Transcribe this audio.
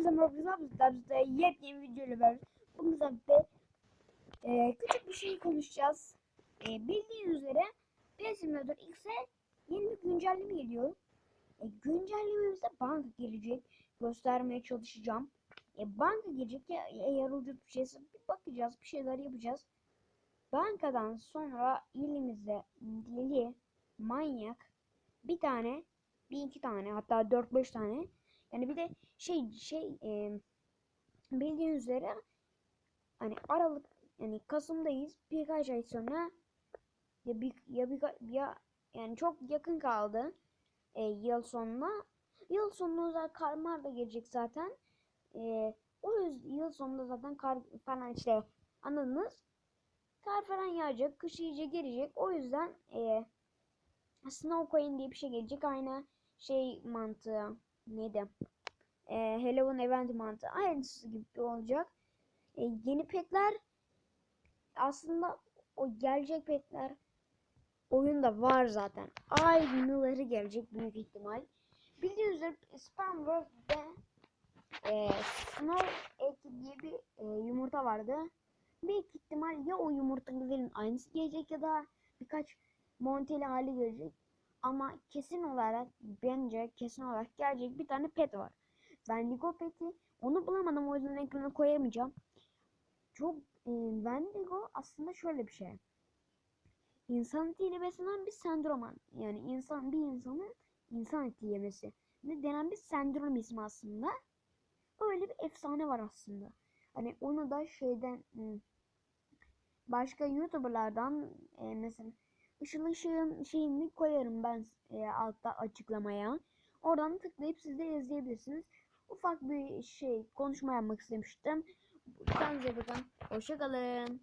Hepinize merhaba arkadaşlar. Yepyeni video ile beraber bugün sizlerle e, küçük bir şey konuşacağız. E, bildiğiniz üzere PS Simulator X'e yeni bir güncelleme geliyor. E, güncellememizde banka gelecek. Göstermeye çalışacağım. E, banka gelecek ya eğer ucuz bir şeyse bir bakacağız bir şeyler yapacağız. Bankadan sonra elimizde deli manyak bir tane bir iki tane hatta 4-5 tane yani bir de şey şey e, bildiğiniz üzere hani Aralık yani Kasım'dayız birkaç ay sonra ya bir ya bir ya yani çok yakın kaldı e, yıl sonuna. Yıl sonuna zaten karmar da gelecek zaten. E, o yüzden yıl sonunda zaten kar falan işte anladınız. Kar falan yağacak, kış iyice gelecek. O yüzden e, Snow Coin diye bir şey gelecek. Aynı şey mantığı neydi? E, Halloween event mantığı aynısı gibi olacak. E, yeni petler aslında o gelecek petler oyunda var zaten. Aynıları gelecek büyük ihtimal. Bildiğiniz üzere Spam World'de e, Snow Egg diye bir e, yumurta vardı. Büyük ihtimal ya o yumurtaların aynısı gelecek ya da birkaç monteli hali gelecek. Ama kesin olarak bence kesin olarak gelecek bir tane pet var. Wendigo peti. Onu bulamadım o yüzden ekrana koyamayacağım. Çok e, Wendigo aslında şöyle bir şey. İnsan etiyle beslenen bir sendroman. Yani insan bir insanın insan eti yemesi. Ne denen bir sendrom ismi aslında. Öyle bir efsane var aslında. Hani onu da şeyden hmm, başka YouTuber'lardan e, mesela Işıl Işık'ın şeyini koyarım ben e, altta açıklamaya. Oradan tıklayıp siz de izleyebilirsiniz. Ufak bir şey konuşma yapmak istemiştim. Kendinize bakın. Hoşçakalın.